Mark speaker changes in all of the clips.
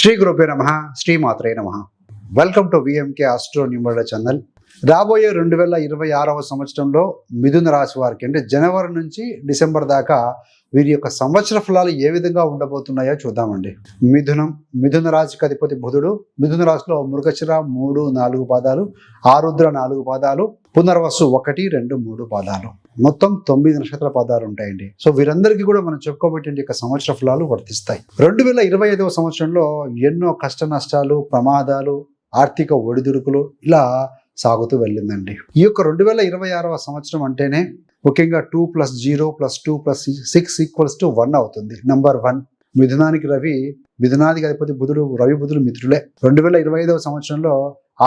Speaker 1: శ్రీ గురుపే నమ శ్రీమాత్రే నమ. Welcome to VMK astro numeral channel రాబోయే రెండు వేల ఇరవై ఆరవ సంవత్సరంలో మిథున రాశి వారికి అంటే జనవరి నుంచి డిసెంబర్ దాకా వీరి యొక్క సంవత్సర ఫలాలు ఏ విధంగా ఉండబోతున్నాయో చూద్దామండి. మిథునం మిథున రాశికి అధిపతి బుధుడు మిథున రాశిలో మృగశిర మూడు నాలుగు పాదాలు ఆరుద్ర నాలుగు పాదాలు పునర్వసు ఒకటి రెండు మూడు పాదాలు. మొత్తం తొమ్మిది నక్షత్ర పదాలు ఉంటాయండి. సో వీరందరికీ కూడా మనం చెప్పుకోబెట్టిన యొక్క సంవత్సర ఫలాలు వర్తిస్తాయి. రెండు వేల ఇరవై ఐదవ సంవత్సరంలో ఎన్నో కష్ట నష్టాలు ప్రమాదాలు ఆర్థిక ఒడిదుడుకులు ఇలా సాగుతూ వెళ్ళిందండి. ఈ యొక్క రెండు వేల ఇరవై ఆరవ సంవత్సరం అంటేనే ముఖ్యంగా two plus zero plus two plus six equals to one అవుతుంది. Number one. మిథునానికి రవి మిథునానికి అధిపతి బుధుడు రవి బుధుడు మిత్రులే. రెండు వేల ఇరవై ఐదవ సంవత్సరంలో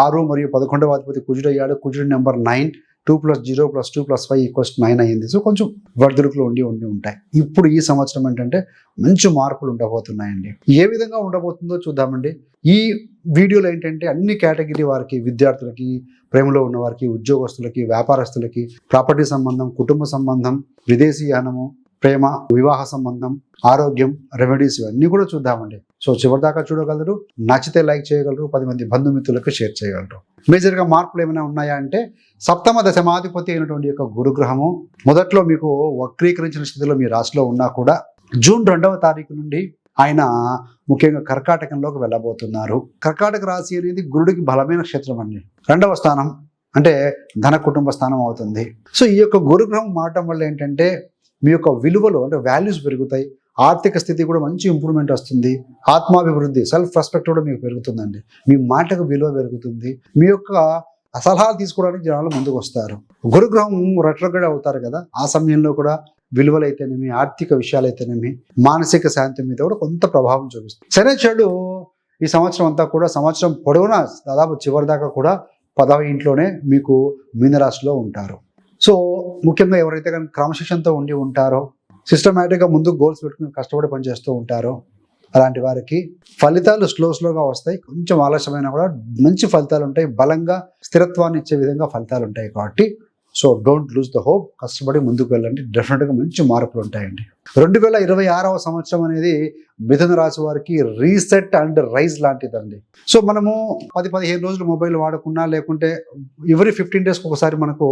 Speaker 1: ఆరు మరియు పదకొండవ అధిపతి కుజుడు అయ్యాడు కుజుడు number nine. Two plus zero plus two plus five equals nine అయ్యింది. సో కొంచెం వర్ధుడుకులు ఉండి ఉండి ఉంటాయి. ఇప్పుడు ఈ సంవత్సరం ఏంటంటే మంచి మార్పులు ఉండబోతున్నాయండి. ఏ విధంగా ఉండబోతుందో చూద్దామండి. ఈ వీడియోలో ఏంటంటే అన్ని కేటగిరీ వారికి విద్యార్థులకి ప్రేమలో ఉన్న వారికి ఉద్యోగస్తులకి వ్యాపారస్తులకి ప్రాపర్టీ సంబంధం కుటుంబ సంబంధం విదేశీ యానము ప్రేమ వివాహ సంబంధం ఆరోగ్యం రెమెడీస్ ఇవన్నీ కూడా చూద్దామండి. సో చివరిదాకా చూడగలరు. నచ్చితే లైక్ చేయగలరు. పది మంది బంధుమిత్రులకు షేర్ చేయగలరు. మేజర్గా మార్పులు ఏమైనా ఉన్నాయా అంటే సప్తమ దశమాధిపతి అయినటువంటి యొక్క గురుగ్రహము మొదట్లో మీకు వక్రీకరించిన స్థితిలో మీ రాశిలో ఉన్నా కూడా జూన్ రెండవ తారీఖు నుండి ఆయన ముఖ్యంగా కర్కాటకంలోకి వెళ్ళబోతున్నారు. కర్కాటక రాశి అనేది గురుడికి బలమైన క్షేత్రం అండి. రెండవ స్థానం అంటే ధన కుటుంబ స్థానం అవుతుంది. సో ఈ యొక్క గురుగ్రహం మారటం వల్ల ఏంటంటే మీ యొక్క విలువలు అంటే వాల్యూస్ పెరుగుతాయి. ఆర్థిక స్థితి కూడా మంచి ఇంప్రూవ్మెంట్ వస్తుంది. ఆత్మాభివృద్ధి సెల్ఫ్ రెస్పెక్ట్ కూడా మీకు పెరుగుతుందండి. మీ మాటకు విలువ పెరుగుతుంది. మీ యొక్క సలహాలు తీసుకోవడానికి జనాలు ముందుకు వస్తారు. గురుగ్రహం రెట్రగడ అవుతారు కదా. ఆ సమయంలో కూడా విలువలు అయితేనేమి ఆర్థిక విషయాలు అయితేనేమి మానసిక శాంతి మీద కూడా కొంత ప్రభావం చూపిస్తుంది. సరే చెడు ఈ సంవత్సరం అంతా కూడా సంవత్సరం పొడవునా దాదాపు చివరి దాకా కూడా పదవ ఇంట్లోనే మీకు మీనరాశిలో ఉంటారు. సో ముఖ్యంగా ఎవరైతే కానీ క్రమశిక్షణతో ఉండి ఉంటారో సిస్టమేటిక్గా ముందు గోల్స్ పెట్టుకుని కష్టపడి పనిచేస్తూ ఉంటారో అలాంటి వారికి ఫలితాలు స్లో స్లోగా వస్తాయి. కొంచెం ఆలస్యమైనా కూడా మంచి ఫలితాలు ఉంటాయి. బలంగా స్థిరత్వాన్ని ఇచ్చే విధంగా ఫలితాలు ఉంటాయి కాబట్టి. So don't lose the hope కష్టపడి ముందుకు వెళ్ళండి. డెఫినెట్గా మంచి మార్పులు ఉంటాయండి. రెండు వేల ఇరవై ఆరవ సంవత్సరం అనేది మిథున రాశి వారికి రీసెట్ అండ్ రైజ్ లాంటిదండి. సో మనము పది పదిహేను రోజులు మొబైల్ వాడకున్నా లేకుంటే ఎవరీ ఫిఫ్టీన్ డేస్కి ఒకసారి మనకు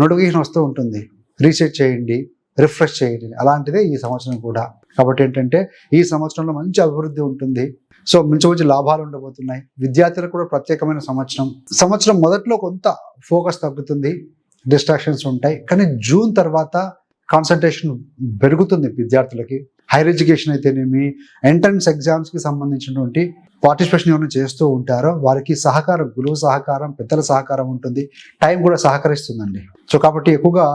Speaker 1: నోటిఫికేషన్ వస్తూ ఉంటుంది. రీసెట్ చేయండి రిఫ్రెష్ చేయండి. అలాంటిదే ఈ సంవత్సరం కూడా. కాబట్టి ఏంటంటే ఈ సంవత్సరంలో మంచి అభివృద్ధి ఉంటుంది. సో మంచి మంచి లాభాలు ఉండబోతున్నాయి. విద్యార్థులకు కూడా ప్రత్యేకమైన సంవత్సరం. సంవత్సరం మొదట్లో కొంత ఫోకస్ తగ్గుతుంది. డిస్ట్రాక్షన్స్ ఉంటాయి. కానీ జూన్ తర్వాత కాన్సన్ట్రేషన్ పెరుగుతుంది విద్యార్థులకి. హైయర్ ఎడ్యుకేషన్ అయితేనేమి ఎంట్రన్స్ ఎగ్జామ్స్కి సంబంధించినటువంటి పార్టిసిపేషన్ ఏమైనా చేస్తూ ఉంటారో వారికి సహకారం గురువు సహకారం పెద్దల సహకారం ఉంటుంది. టైం కూడా సహకరిస్తుందండి. సో కాబట్టి ఎక్కువగా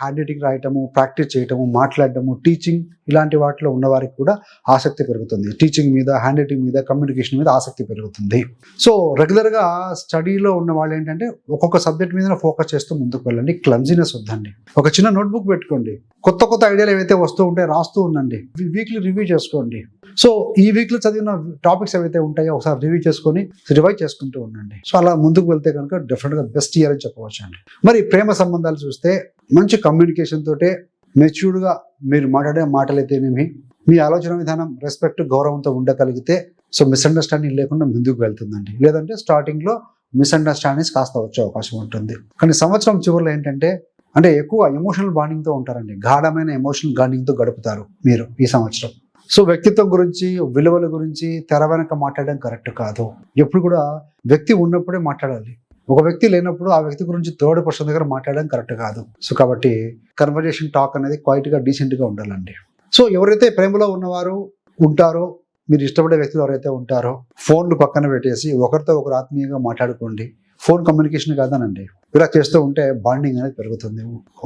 Speaker 1: హ్యాండ్ రైటింగ్ రాయటము ప్రాక్టీస్ చేయటము మాట్లాడటము టీచింగ్ ఇలాంటి వాటిలో ఉన్నవారికి కూడా ఆసక్తి పెరుగుతుంది. టీచింగ్ మీద హ్యాండ్ రైటింగ్ మీద కమ్యూనికేషన్ మీద ఆసక్తి పెరుగుతుంది. సో రెగ్యులర్గా స్టడీలో ఉన్న వాళ్ళు ఏంటంటే ఒక్కొక్క సబ్జెక్ట్ మీద ఫోకస్ చేస్తూ ముందుకు వెళ్ళండి. క్లంజీనెస్ వద్దండి. ఒక చిన్న నోట్బుక్ పెట్టుకోండి. కొత్త కొత్త ఐడియాలు ఏవైతే వస్తూ ఉంటాయో రాస్తూ ఉండండి. వీక్లీ రివ్యూ చేసుకోండి. సో ఈ వీక్లో చదివిన టాపిక్స్ ఏవైతే ఉంటాయో ఒకసారి రివ్యూ చేసుకొని రివైవ్ చేసుకుంటూ ఉండండి. సో అలా ముందుకు వెళ్తే కనుక డెఫినెట్గా బెస్ట్ ఇయర్ అని చెప్పవచ్చు అండి మరి ప్రేమ సంబంధాలు చూస్తే మంచి కమ్యూనికేషన్ తోటే మెచ్యూర్డ్గా మీరు మాట్లాడే మాటలైతేనేమి మీ ఆలోచన విధానం రెస్పెక్ట్ గౌరవంతో ఉండగలిగితే సో మిస్అండర్స్టాండింగ్ లేకుండా ముందుకు వెళ్తుందండి. లేదంటే స్టార్టింగ్లో మిస్అండర్స్టాండింగ్స్ కాస్త వచ్చే అవకాశం ఉంటుంది. కానీ సంవత్సరం చివరిలో ఏంటంటే అంటే ఎక్కువ ఎమోషనల్ బాండింగ్తో ఉంటారండి. గాఢమైన ఎమోషనల్ బాండింగ్తో గడుపుతారు మీరు ఈ సంవత్సరం. సో వ్యక్తిత్వం గురించి విలువల గురించి తెర వెనక మాట్లాడడం కరెక్ట్ కాదు. ఎప్పుడు కూడా వ్యక్తి ఉన్నప్పుడే మాట్లాడాలి. ఒక వ్యక్తి లేనప్పుడు ఆ వ్యక్తి గురించి థర్డ్ పర్సన్ దగ్గర మాట్లాడడం కరెక్ట్ కాదు. సో కాబట్టి కన్వర్జేషన్ టాక్ అనేది క్వైట్గా డీసెంట్గా ఉండాలండి. సో ఎవరైతే ప్రేమలో ఉన్నవారు ఉంటారో మీరు ఇష్టపడే వ్యక్తులు ఎవరైతే ఉంటారో ఫోన్లు పక్కన పెట్టేసి ఒకరితో ఒకరు ఆత్మీయంగా మాట్లాడుకోండి. ఫోన్ కమ్యూనికేషన్ కాదనండి. ఇలా చేస్తూ ఉంటే బాండింగ్ అనేది పెరుగుతుంది.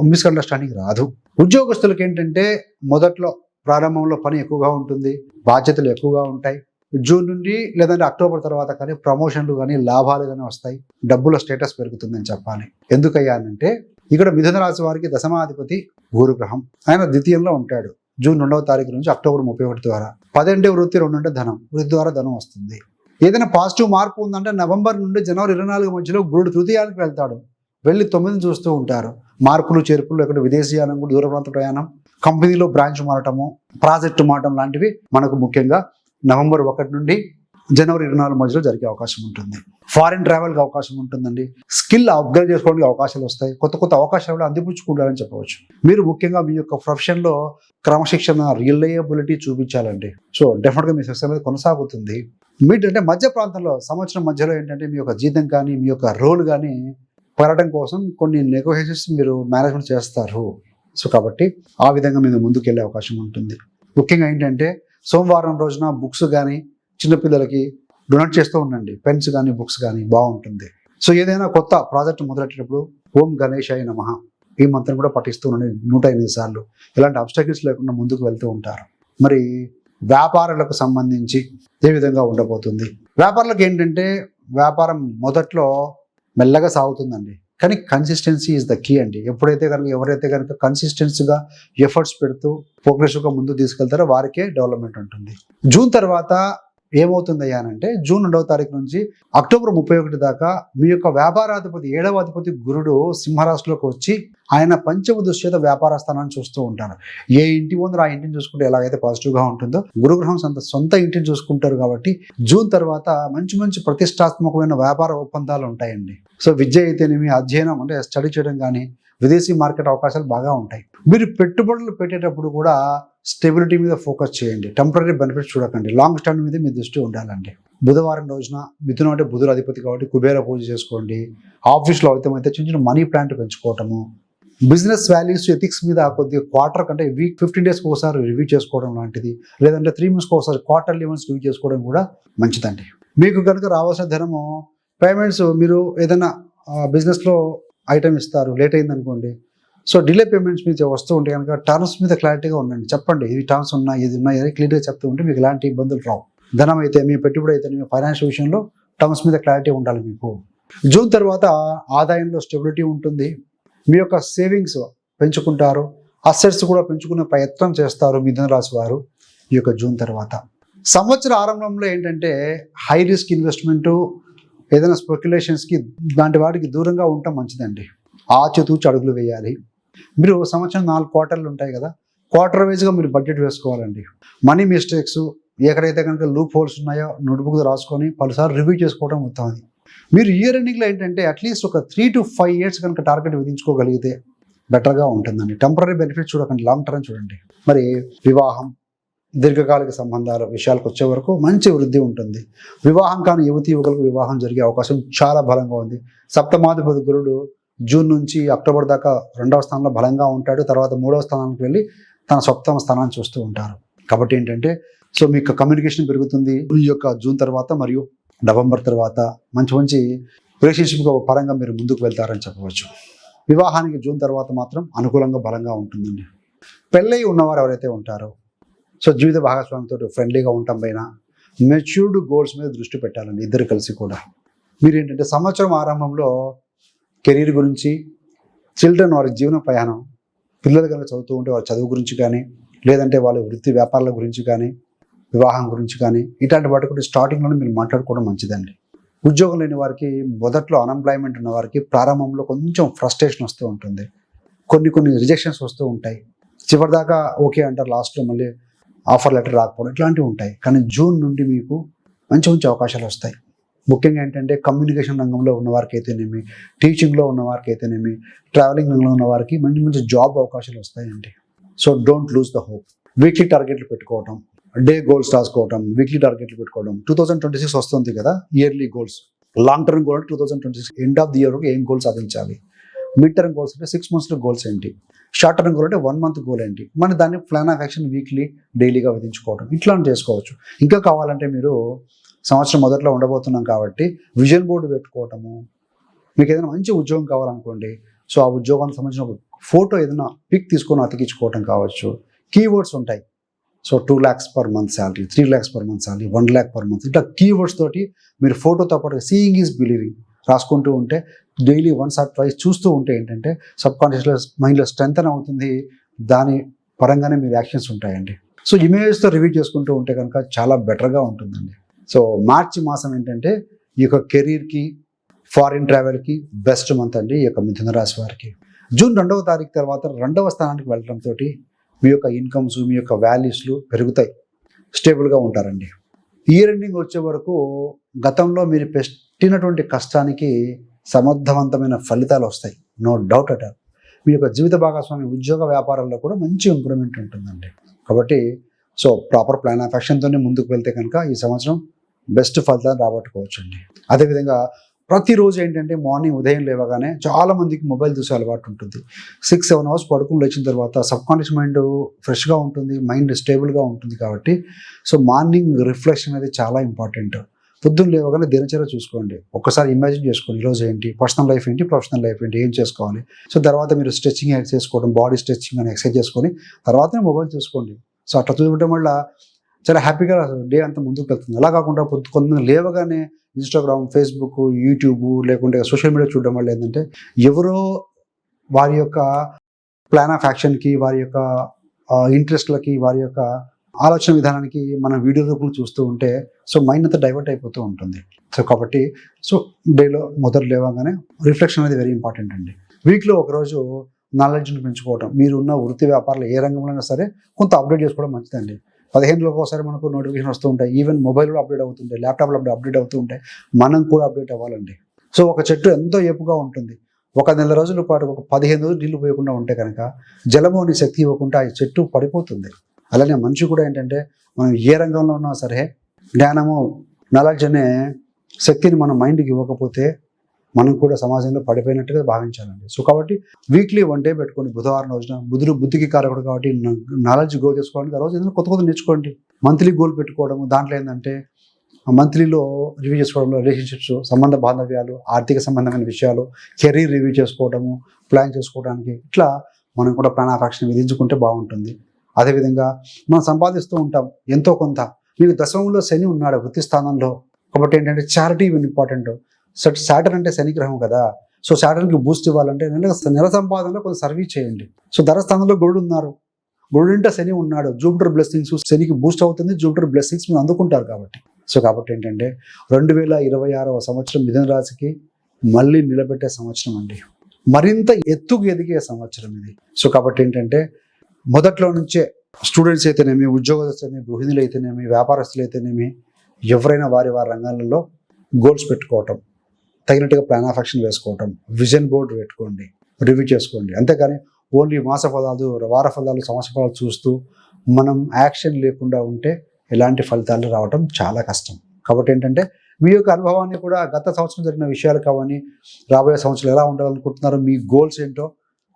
Speaker 1: మిస్అండర్స్టాండింగ్ రాదు. ఉద్యోగస్తులకు ఏంటంటే మొదట్లో ప్రారంభంలో పని ఎక్కువగా ఉంటుంది బాధ్యతలు ఎక్కువగా ఉంటాయి. జూన్ నుండి లేదంటే అక్టోబర్ తర్వాత కానీ ప్రమోషన్లు కానీ లాభాలు కానీ వస్తాయి. డబ్బుల స్టేటస్ పెరుగుతుందని చెప్పాలి. ఎందుకయ్యానంటే ఇక్కడ మిథున రాశి వారికి దశమాధిపతి గురుగ్రహం ఆయన ద్వితీయంలో ఉంటాడు. జూన్ రెండవ తారీఖు నుంచి అక్టోబర్ ముప్పై ఒకటి ద్వారా. పదంటే వృత్తి రెండుంటే ధనం. వృత్తి ద్వారా ధనం వస్తుంది. ఏదైనా పాజిటివ్ మార్పు ఉందంటే నవంబర్ నుండి జనవరి ఇరవై నాలుగు మధ్యలో గురుడు తృతీయానికి వెళ్తాడు. వెళ్ళి తొమ్మిది చూస్తూ ఉంటారు. మార్పులు చేర్పులు ఎక్కడ విదేశీయానం కూడా దూర ప్రాంత ప్రయాణం. కంపెనీలో బ్రాంచ్ మారటము ప్రాజెక్టు మారటం లాంటివి మనకు ముఖ్యంగా నవంబర్ ఒకటి నుండి జనవరి ఇరవై నాలుగు మధ్యలో జరిగే అవకాశం ఉంటుంది. ఫారిన్ ట్రావెల్కి అవకాశం ఉంటుందండి. స్కిల్ అప్గ్రేడ్ చేసుకోవడానికి అవకాశాలు వస్తాయి. కొత్త కొత్త అవకాశాలు అందిపుచ్చుకుంటారని చెప్పవచ్చు. మీరు ముఖ్యంగా మీ యొక్క ప్రొఫెషన్లో క్రమశిక్షణ రిలయబిలిటీ చూపించాలండి. సో డెఫినెట్గా మీ సక్సెస్ అనేది కొనసాగుతుంది. మీటంటే అంటే మధ్య ప్రాంతంలో సంవత్సరం మధ్యలో ఏంటంటే మీ యొక్క జీతం కానీ మీ యొక్క రోల్ కానీ పెరగడం కోసం కొన్ని నెగోషియేషన్స్ మీరు మేనేజ్మెంట్ చేస్తారు. సో కాబట్టి ఆ విధంగా మీరు ముందుకు వెళ్ళే అవకాశం ఉంటుంది. ముఖ్యంగా ఏంటంటే సోమవారం రోజున బుక్స్ కానీ చిన్నపిల్లలకి డొనేట్ చేస్తూ ఉండండి. పెన్స్ కానీ బుక్స్ కానీ బాగుంటుంది. సో ఏదైనా కొత్త ప్రాజెక్ట్ మొదలెట్టేటప్పుడు ఓం గణేశాయ నమః ఈ మంత్రం కూడా పఠిస్తూ ఉండండి నూట ఎనిమిది సార్లు. ఇలాంటి అబ్స్టకిల్స్ లేకుండా ముందుకు వెళ్తూ ఉంటారు. మరి వ్యాపారాలకు సంబంధించి ఏ విధంగా ఉండబోతుంది? వ్యాపారులకు ఏంటంటే వ్యాపారం మొదట్లో మెల్లగా సాగుతుందండి. కానీ కన్సిస్టెన్సీ ఇస్ ద కీ అండి. ఎప్పుడైతే కనుక ఎవరైతే కనుక కన్సిస్టెన్సీగా ఎఫర్ట్స్ పెడుతూ ప్రోగ్రెసివ్గా ముందు తీసుకెళ్తారో వారికే డెవలప్మెంట్ ఉంటుంది. జూన్ తర్వాత ఏమవుతుందయ్యా అంటే జూన్ రెండవ తారీఖు నుంచి అక్టోబర్ ముప్పై ఒకటి దాకా మీ యొక్క వ్యాపారాధిపతి ఏడవ అధిపతి గురుడు సింహరాశిలోకి వచ్చి ఆయన పంచమ దృశ్యత వ్యాపార స్థానాన్ని చూస్తూ ఉంటారు ఏ ఇంటి ముందు ఆ ఇంటిని చూసుకుంటే ఎలాగైతే పాజిటివ్గా ఉంటుందో గురుగ్రహం సొంత సొంత ఇంటిని చూసుకుంటారు కాబట్టి జూన్ తర్వాత మంచి మంచి ప్రతిష్టాత్మకమైన వ్యాపార ఒప్పందాలు ఉంటాయండి. సో విద్య అయితేనేమి అధ్యయనం అంటే స్టడీ చేయడం కానీ విదేశీ మార్కెట్ అవకాశాలు బాగా ఉంటాయి. మీరు పెట్టుబడులు పెట్టేటప్పుడు కూడా స్టెబిలిటీ మీద ఫోకస్ చేయండి. టెంపరీ బెనిఫిట్స్ చూడకండి. లాంగ్ టర్మ్ మీద మీ దృష్టి ఉండాలండి. బుధవారం రోజున మిథునం అంటే బుధుడు అధిపతి కాబట్టి కుబేర పూజ చేసుకోండి. ఆఫీస్లో అయితే అయితే చిన్న చిన్న మనీ ప్లాంట్ పెంచుకోవటము. బిజినెస్ వాల్యూస్ ఎథిక్స్ మీద కొద్దిగా క్వార్టర్ కంటే వీక్ ఫిఫ్టీన్ డేస్కి ఒకసారి రివ్యూ చేసుకోవడం లాంటిది. లేదంటే త్రీ మంత్స్కి ఒకసారి క్వార్టర్లీ వన్స్ రివ్యూ చేసుకోవడం కూడా మంచిదండి. మీకు కనుక రావాల్సిన ధనము పేమెంట్స్ మీరు ఏదైనా బిజినెస్లో ఐటమ్ ఇస్తారు లేట్ అయింది అనుకోండి సో డిలే పేమెంట్స్ మీద వస్తూ ఉంటే కనుక టర్మ్స్ మీద క్లారిటీగా ఉండండి. చెప్పండి ఇది టర్మ్స్ ఉన్నాయి ఇది ఉన్నాయి అని క్లియర్గా చెప్తూ ఉంటే మీకు ఎలాంటి ఇబ్బందులు రావు. ధనం అయితే మీ పెట్టుబడి అయితే మీ ఫైనాన్షియల్ విషయంలో టర్మ్స్ మీద క్లారిటీ ఉండాలి మీకు. జూన్ తర్వాత ఆదాయంలో స్టెబిలిటీ ఉంటుంది. మీ యొక్క సేవింగ్స్ పెంచుకుంటారు. అసెట్స్ కూడా పెంచుకునే ప్రయత్నం చేస్తారు మిథున రాశి వారు ఈ యొక్క జూన్ తర్వాత. సంవత్సర ఆరంభంలో ఏంటంటే హై రిస్క్ ఇన్వెస్ట్మెంటు ఏదైనా స్పెక్యులేషన్స్కి లాంటి వాటికి దూరంగా ఉండటం మంచిదండి. ఆచితూచి అడుగులు వేయాలి. మీరు సంవత్సరం నాలుగు క్వార్టర్లు ఉంటాయి కదా క్వార్టర్ వైజ్గా మీరు బడ్జెట్ వేసుకోవాలండి. మనీ మిస్టేక్స్ ఎక్కడైతే కనుక లూప్ హోల్స్ ఉన్నాయో నోట్బుక్ రాసుకొని పలుసార్లు రివ్యూ చేసుకోవడం ఉత్తమది మీరు ఇయర్ ఎండింగ్లో ఏంటంటే అట్లీస్ట్ ఒక త్రీ టు ఫైవ్ ఇయర్స్ కనుక టార్గెట్ విధించుకోగలిగితే బెటర్గా ఉంటుందండి. టెంపరీ బెనిఫిట్ చూడకండి లాంగ్ టర్మ్ చూడండి. మరి వివాహం దీర్ఘకాలిక సంబంధాల విషయాలకు వచ్చే వరకు మంచి వృద్ధి ఉంటుంది. వివాహం కాని యువతి యువకులకు వివాహం జరిగే అవకాశం చాలా బలంగా ఉంది. సప్తమాధిపతి గురుడు జూన్ నుంచి అక్టోబర్ దాకా రెండవ స్థానంలో బలంగా ఉంటాడు. తర్వాత మూడవ స్థానానికి వెళ్ళి తన సప్తమ స్థానాన్ని చూస్తూ ఉంటారు. కాబట్టి ఏంటంటే సో మీకు కమ్యూనికేషన్ పెరుగుతుంది. ఈ యొక్క జూన్ తర్వాత మరియు నవంబర్ తర్వాత మంచి మంచి రిలేషన్షిప్ పరంగా మీరు ముందుకు వెళ్తారని చెప్పవచ్చు. వివాహానికి జూన్ తర్వాత మాత్రం అనుకూలంగా బలంగా ఉంటుందండి. పెళ్ళై ఉన్నవారు ఎవరైతే ఉంటారో సో జీవిత భాగస్వామితో ఫ్రెండ్లీగా ఉండటం పైన మెచ్యూర్డ్ గోల్స్ మీద దృష్టి పెట్టాలండి ఇద్దరు కలిసి కూడా. మీరు ఏంటంటే సంవత్సరం ఆరంభంలో కెరీర్ గురించి చిల్డ్రన్ వారి జీవన ప్రయాణం పిల్లలు కనుక చదువుతూ ఉంటే వారి చదువు గురించి కానీ లేదంటే వాళ్ళ వృత్తి వ్యాపారాల గురించి కానీ వివాహం గురించి కానీ ఇట్లాంటి వాటి కూడా స్టార్టింగ్లోనే మీరు మాట్లాడుకోవడం మంచిదండి. ఉద్యోగం లేని వారికి మొదట్లో అన్ఎంప్లాయ్మెంట్ ఉన్న వారికి ప్రారంభంలో కొంచెం ఫ్రస్ట్రేషన్ వస్తూ ఉంటుంది. కొన్ని కొన్ని రిజెక్షన్స్ వస్తూ ఉంటాయి. చివరిదాకా ఓకే అంటారు లాస్ట్లో మళ్ళీ ఆఫర్ లెటర్ రాకపోవడం ఇట్లాంటివి ఉంటాయి. కానీ జూన్ నుండి మీకు మంచి మంచి అవకాశాలు వస్తాయి. ముఖ్యంగా ఏంటంటే కమ్యూనికేషన్ రంగంలో ఉన్న వారికి అయితేనేమి టీచింగ్లో ఉన్న వారికి అయితేనేమి ట్రావెలింగ్ రంగంలో ఉన్న వారికి మంచి మంచి జాబ్ అవకాశాలు వస్తాయండి. So don't lose the hope. Weekly టార్గెట్లు పెట్టుకోవటం డే గోల్స్ రాసుకోవటం వీక్లీ టార్గెట్లు పెట్టుకోవడం టూ థౌసండ్ ట్వంటీ సిక్స్ వస్తుంది కదా yearly goals. Long term goal two thousand twenty six end of the year ఏం గోల్ సాధించాలి? మిడ్ టర్మ్ గోల్స్ అంటే సిక్స్ మంత్స్లో గోల్స్ ఏంటి? షార్ట్ టర్మ్ గోల్ అంటే వన్ మంత్ గోల్ ఏంటి? మన దాన్ని ప్లాన్ ఆఫ్ యాక్షన్ వీక్లీ డైలీగా విధించుకోవడం ఇట్లాంటి చేసుకోవచ్చు. ఇంకా కావాలంటే మీరు సంవత్సరం మొదట్లో ఉండబోతున్నాం కాబట్టి విజన్ బోర్డు పెట్టుకోవటము. మీకు ఏదైనా మంచి ఉద్యోగం కావాలనుకోండి సో ఆ ఉద్యోగానికి సంబంధించిన ఒక ఫోటో ఏదైనా పిక్ తీసుకొని అతికించుకోవటం కావచ్చు. కీవర్డ్స్ ఉంటాయి. So two lakhs per month salary three lakhs per month salary one lakh per month ఇట్లా కీవర్డ్స్ తోటి మీరు ఫోటోతో పాటు సీయింగ్ ఈజ్ బిలీవింగ్ రాసుకుంటూ ఉంటే డైలీ వన్స్ ఆర్ ట్వైస్ చూస్తూ ఉంటే ఏంటంటే సబ్ కాన్షియస్లో మైండ్లో స్ట్రెంగ్ అవుతుంది. దాని పరంగానే మీరు యాక్షన్స్ ఉంటాయండి. సో ఇమేజెస్తో రివ్యూ చేసుకుంటూ ఉంటే కనుక చాలా బెటర్గా ఉంటుందండి. సో మార్చి మాసం ఏంటంటే ఈ యొక్క కెరీర్కి ఫారిన్ ట్రావెల్కి బెస్ట్ మంత్ అండి ఈ యొక్క మిథున రాశి వారికి. జూన్ రెండవ తారీఖు తర్వాత రెండవ స్థానానికి వెళ్ళడంతో మీ యొక్క ఇన్కమ్స్ మీ యొక్క వాల్యూస్లు పెరుగుతాయి. స్టేబుల్గా ఉంటారండి. ఇయర్ ఎండింగ్ వచ్చే వరకు గతంలో మీరు పుట్టినటువంటి కష్టానికి సమర్థవంతమైన ఫలితాలు వస్తాయి. నో డౌట్ అట మీ యొక్క జీవిత భాగస్వామి ఉద్యోగ వ్యాపారాల్లో కూడా మంచి ఇంప్రూవ్మెంట్ ఉంటుందండి. కాబట్టి సో ప్రాపర్ ప్లాన్ ఆఫ్ యాక్షన్తోనే ముందుకు వెళ్తే కనుక ఈ సంవత్సరం బెస్ట్ ఫలితాలు రాబట్టుకోవచ్చు అండి అదేవిధంగా ప్రతిరోజు ఏంటంటే మార్నింగ్ ఉదయం లేవగానే చాలా మందికి మొబైల్ చూసే అలవాటు ఉంటుంది. సిక్స్ సెవెన్ అవర్స్ పడుకుని లేచిన తర్వాత సబ్కాన్షియస్ మైండ్ ఫ్రెష్గా ఉంటుంది మైండ్ స్టేబుల్గా ఉంటుంది కాబట్టి సో మార్నింగ్ రిఫ్లెక్షన్ అనేది చాలా ఇంపార్టెంట్ పొద్దున్న లేవగానే దినచర్య చూసుకోండి. ఒక్కసారి ఇమాజిన్ చేసుకోండి. ఈరోజు ఏంటి? పర్సనల్ లైఫ్ ఏంటి? ప్రొఫెషనల్ లైఫ్ ఏంటి? ఏం చేసుకోవాలి? సో తర్వాత మీరు స్ట్రెచ్చింగ్ ఎక్సర్సైజ్ చేసుకోవడం బాడీ స్ట్రెచ్చింగ్ అని ఎక్సర్సైజ్ చేసుకొని తర్వాతనే మొబైల్ చూసుకోండి. సో అట్లా చూడటం వల్ల చాలా హ్యాపీగా డే అంతా ముందుకు వెళ్తుంది. అలా కాకుండా పొద్దు- కొంతమంది లేవగానే ఇన్స్టాగ్రామ్ ఫేస్బుక్ యూట్యూబ్ లేకుంటే సోషల్ మీడియా చూడడం వల్ల ఏంటంటే ఎవరో వారి యొక్క ప్లాన్ ఆఫ్ యాక్షన్కి వారి యొక్క ఇంట్రెస్ట్లకి వారి యొక్క ఆలోచన విధానానికి మనం వీడియో రూపంలో చూస్తూ ఉంటే సో మైండ్ అంతా డైవర్ట్ అయిపోతూ ఉంటుంది. సో కాబట్టి సో డేలో మొదలు లేవగానే రిఫ్లెక్షన్ అనేది వెరీ ఇంపార్టెంట్ అండి. వీక్లో ఒకరోజు నాలెడ్జ్ని పెంచుకోవడం మీరు ఉన్న వృత్తి వ్యాపారాలు ఏ రంగంలో అయినా సరే కొంత అప్డేట్ చేసుకోవడం మంచిదండి. పదిహేను రోజులకు ఒకసారి మనకు నోటిఫికేషన్ వస్తూ ఉంటాయి. ఈవెన్ మొబైల్లో అప్డేట్ అవుతుంటాయి. ల్యాప్టాప్లో అప్డేట్ అవుతూ ఉంటాయి. మనం కూడా అప్డేట్ అవ్వాలండి. సో ఒక చెట్టు ఎంతో ఏపుగా ఉంటుంది. ఒక నెల రోజుల పాటు ఒక పదిహేను రోజులు నీళ్ళు పోయకుండా ఉంటే కనుక జలమోని శక్తి ఇవ్వకుండా ఆ చెట్టు పడిపోతుంది. అలానే మనిషి కూడా ఏంటంటే మనం ఏ రంగంలో ఉన్నా సరే జ్ఞానము నాలెడ్జ్ అనే శక్తిని మన మైండ్కి ఇవ్వకపోతే మనం కూడా సమాజంలో పడిపోయినట్టుగా భావించాలండి. సో కాబట్టి వీక్లీ వన్ డే పెట్టుకోండి బుధవారం రోజున బుధుడు బుద్ధికి కారకుడు కాబట్టి నాలెడ్జ్ గ్రో చేసుకోవడానికి ఆ రోజు ఏదైనా కొత్త కొత్త నేర్చుకోండి. మంత్లీ గోల్ పెట్టుకోవడం దాంట్లో ఏంటంటే మంత్లీలో రివ్యూ చేసుకోవడంలో రిలేషన్షిప్స్ సంబంధ బాంధవ్యాలు ఆర్థిక సంబంధమైన విషయాలు కెరీర్ రివ్యూ చేసుకోవడము ప్లాన్ చేసుకోవడానికి ఇట్లా మనం కూడా ప్లాన్ ఆఫ్ యాక్షన్ విధించుకుంటే బాగుంటుంది. అదేవిధంగా మనం సంపాదిస్తూ ఉంటాం ఎంతో కొంత. మీకు దశమంలో శని ఉన్నాడు వృత్తి స్థానంలో. కాబట్టి ఏంటంటే చారిటీ ఇంపార్టెంట్. సాటర్న్ అంటే శని గ్రహం కదా. సో శాటర్కి బూస్ట్ ఇవ్వాలంటే నెల నెల సంపాదనలో కొంత సర్వీస్ చేయండి. సో ధర స్థానంలో గోల్డ్ ఉన్నారు. గురుడింట శని ఉన్నాడు. జూపిటర్ బ్లెస్సింగ్స్ శనికి బూస్ట్ అవుతుంది. జూపిటర్ బ్లెస్సింగ్స్ మీరు అందుకుంటారు కాబట్టి. సో కాబట్టి ఏంటంటే రెండు వేల ఇరవై ఆరవ సంవత్సరం మిథున రాశికి మళ్ళీ నిలబెట్టే సంవత్సరం అండి. మరింత ఎత్తుకు ఎదిగే సంవత్సరం ఇది. సో కాబట్టి ఏంటంటే మొదట్లో నుంచే స్టూడెంట్స్ అయితేనేమి ఉద్యోగస్తులు గృహిణులు అయితేనేమి వ్యాపారస్తులు అయితేనేమి ఎవరైనా వారి వారి రంగాలలో గోల్స్ పెట్టుకోవటం తగినట్టుగా ప్లాన్ ఆఫ్ యాక్షన్ వేసుకోవటం విజన్ బోర్డు పెట్టుకోండి రివ్యూ చేసుకోండి. అంతేకాని ఓన్లీ మాస ఫలాలు వార ఫలాలు సంవత్సర ఫలాలు చూస్తూ మనం యాక్షన్ లేకుండా ఉంటే ఎలాంటి ఫలితాలు రావటం చాలా కష్టం. కాబట్టి ఏంటంటే మీ యొక్క అనుభవాన్ని కూడా గత సంవత్సరం జరిగిన విషయాలు కావని రాబోయే సంవత్సరాలు ఎలా ఉండాలనుకుంటున్నారో మీ గోల్స్ ఏంటో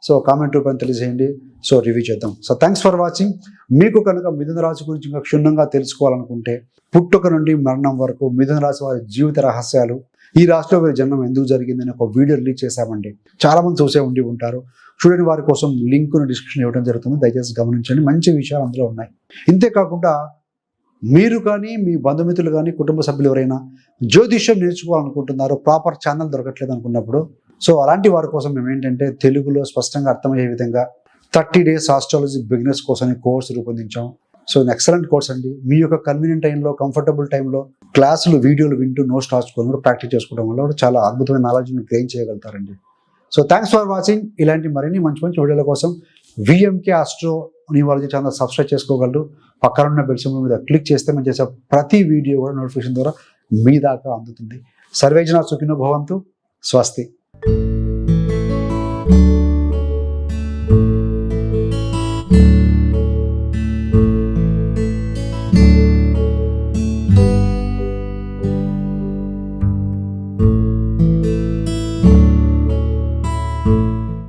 Speaker 1: సో కామెంట్ రూపాయలు తెలియజేయండి. సో రివ్యూ చేద్దాం. సో థ్యాంక్స్ ఫర్ వాచింగ్ మీకు కనుక మిథున రాశి గురించి ఇంకా క్షుణ్ణంగా తెలుసుకోవాలనుకుంటే పుట్టుక నుండి మరణం వరకు మిథున రాశి వారి జీవిత రహస్యాలు ఈ రాశిలో వీరి జన్మం ఎందుకు జరిగిందని ఒక వీడియో రిలీజ్ చేశామండి. చాలా మంది చూసే ఉండి ఉంటారు. చూడని వారి కోసం లింక్ను డిస్క్రిప్షన్ ఇవ్వడం జరుగుతుంది. దయచేసి గమనించండి. మంచి విషయాలు అందులో ఉన్నాయి. ఇంతే కాకుండా మీరు కానీ మీ బంధుమిత్రులు కానీ కుటుంబ సభ్యులు ఎవరైనా జ్యోతిష్యం నేర్చుకోవాలనుకుంటున్నారు ప్రాపర్ ఛానల్ దొరకట్లేదు అనుకున్నప్పుడు సో అలాంటి వారి కోసం మేము ఏంటంటే తెలుగులో స్పష్టంగా అర్థమయ్యే విధంగా థర్టీ డేస్ ఆస్ట్రాలజీ బిగినర్స్ కోసం కోర్సు రూపొందించాం. సో ఎక్సలెంట్ కోర్స్ అండి. మీ యొక్క కన్వీనియంట్ టైంలో కంఫర్టబుల్ టైంలో క్లాసులు వీడియోలు వింటూ నోట్స్ రాసుకోవడం కూడా ప్రాక్టీస్ చేసుకోవడం వల్ల కూడా చాలా అద్భుతమైన నాలెడ్జ్ని గెయిన్ చేయగలుగుతారండి. సో థ్యాంక్స్ ఫర్ వాచింగ్ ఇలాంటి మరిన్ని మంచి మంచి వీడియోల కోసం VMK astro numerology channel subscribe చేసుకోగలరు. పక్కన ఉన్న బెల్ సింబల్ మీద క్లిక్ చేస్తే మేము చేసే ప్రతి వీడియో కూడా నోటిఫికేషన్ ద్వారా మీ దాకా అందుతుంది. సర్వేజన సుఖినో భవంతు. స్వస్తి.